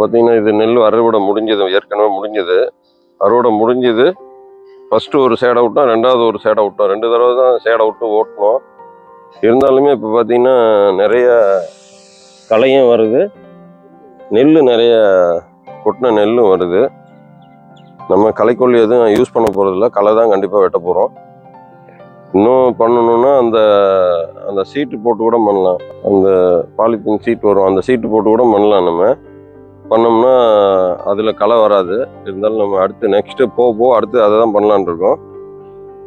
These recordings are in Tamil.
பார்த்தீங்கன்னா இது நெல் அறுவடை முடிஞ்சது ஏற்கனவே முடிஞ்சது. அறுவடை முடிஞ்சது. ஃபஸ்ட்டு ஒரு சேடை விட்டோம் ரெண்டாவது ஒரு சேடை விட்டோம். ரெண்டு தடவை தான் சேடை விட்டு ஓட்டினோம். இருந்தாலுமே இப்போ பார்த்தீங்கன்னா நிறைய களையும் வருது. நெல் நிறைய கொட்டின நெல்லும் வருது. நம்ம களைக்கொல்லி எதுவும் யூஸ் பண்ண போகிறதில்ல களை தான் கண்டிப்பாக வெட்ட போகிறோம் இன்னும் பண்ணணும்னா அந்த அந்த சீட்டு போட்டு கூட பண்ணலாம். அந்த பாலித்தீன் சீட் வரும். அந்த சீட்டு போட்டு கூட பண்ணலாம் நம்ம. பண்ணோம்னா அதில் களை வராது. இருந்தாலும் நம்ம அடுத்து நெக்ஸ்ட்டு போக போக அடுத்து அதை தான் பண்ணலான் இருக்கோம்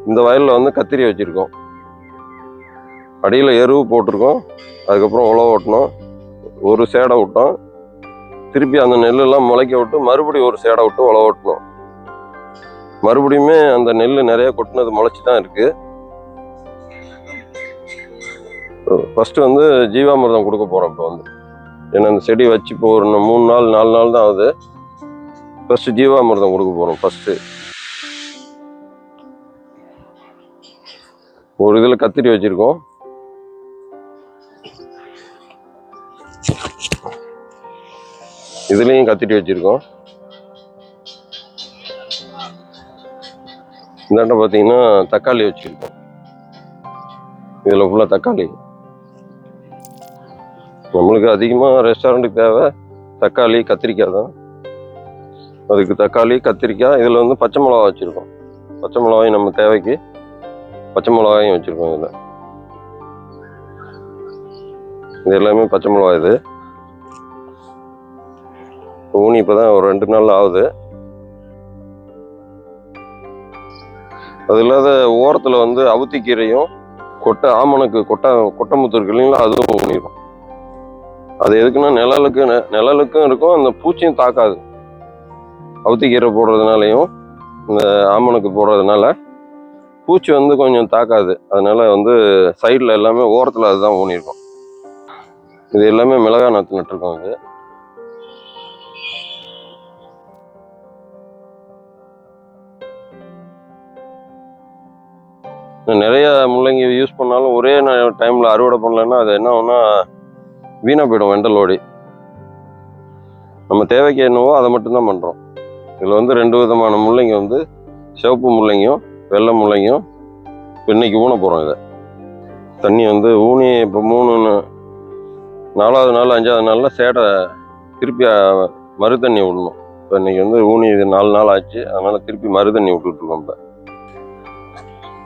இந்த வயலில் வந்து கத்திரி வச்சுருக்கோம். அடியில் எருவு போட்டிருக்கோம். அதுக்கப்புறம் உழவு ஓட்டணும். ஒரு சேடை விட்டோம். திருப்பி அந்த நெல்லெல்லாம் முளைக்க விட்டு மறுபடியும் ஒரு சேடை விட்டு உழவு ஓட்டணும். மறுபடியுமே அந்த நெல் நிறைய கொட்டினது முளைச்சி தான் இருக்குது ஃபஸ்ட்டு வந்து ஜீவாமிர்தம் கொடுக்க போகிறோம் இப்போ வந்து. ஏன்னா அந்த செடி வச்சு இப்போ ஒரு மூணு நாள் நாலு நாள் தான் ஆகுது. ஃபஸ்ட்டு ஜீவாமிர்தம் கொடுக்க போகிறோம் ஃபஸ்ட்டு ஒரு இதில் கத்திரி வச்சுருக்கோம். இதுலேயும் கத்திரி வச்சுருக்கோம். இந்தாண்ட பார்த்தீங்கன்னா தக்காளி வச்சுருக்கோம். இதில் ஃபுல்லாக தக்காளி. நம்மளுக்கு அதிகமாக ரெஸ்டாரண்ட்டுக்கு தேவை தக்காளி கத்திரிக்காய் தான். அதுக்கு தக்காளி கத்திரிக்காய் இதில் வந்து பச்சை மிளகா வச்சுருக்கோம். பச்சை மிளகாயும் நம்ம தேவைக்கு பச்சை மிளகாயும் வச்சுருக்கோம் இதில். இது எல்லாமே பச்சை மிளகா இது. ஊனி இப்போ தான் ஒரு ரெண்டு நாள் ஆகுது. அது இல்லாத ஓரத்தில் வந்து அவுத்திக்கீரையும் கொட்டை ஆமணக்கு கொட்டை கொட்டமுத்து இருக்கு இல்லைங்களா அதுவும் ஊனிடும் அது எதுக்குன்னா நிழலுக்கு நிழலுக்கும் இருக்கும் அந்த பூச்சியும் தாக்காது. அவுத்திக்கீரை போடுறதுனாலையும் இந்த ஆமணக்கு போடுறதுனால பூச்சி வந்து கொஞ்சம் தாக்காது. அதனால வந்து சைடில் எல்லாமே ஓரத்தில் அதுதான் ஊனியிருக்கும் இது எல்லாமே மிளகா நாற்று நட்டுருக்கோம் இது. நிறைய முள்ளங்கி யூஸ் பண்ணாலும் ஒரே டைமில் அறுவடை பண்ணலன்னா அது என்ன ஆகும்னா வீணாக போயிடும் வெண்டலோடி நம்ம தேவைக்கு என்னவோ அதை மட்டும்தான் பண்ணுறோம் இதில் வந்து ரெண்டு விதமான முள்ளங்கி வந்து சிவப்பு முள்ளங்கியும் வெள்ளை முள்ளங்கியும் இன்னைக்கு ஊன போகிறோம் இதை. தண்ணி வந்து ஊனி இப்போ மூணு நாலாவது நாள் அஞ்சாவது நாளில் சேடை திருப்பி மறு தண்ணி விடணும். இப்போ இன்றைக்கி வந்து ஊனி இது நாலு நாள் ஆச்சு அதனால் திருப்பி மறு தண்ணி விட்டுட்ருக்கோம் இப்போ.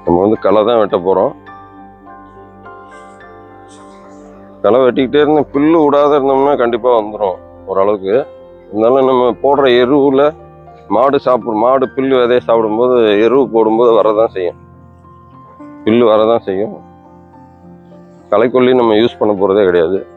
நம்ம வந்து களை தான் வெட்ட போகிறோம் களை வெட்டிக்கிட்டே இருந்து புல்லு விடாத இருந்தோம்னா கண்டிப்பாக வந்துடும் ஓரளவுக்கு. இருந்தாலும் நம்ம போடுற எருவில் மாடு சாப்பிடும் மாடு புல்லு விதைய சாப்பிடும்போது எருவு போடும்போது வரதான் செய்யும். புல்லு வரதான் செய்யும். களைக்கொல்லி நம்ம யூஸ் பண்ண போகிறதே கிடையாது.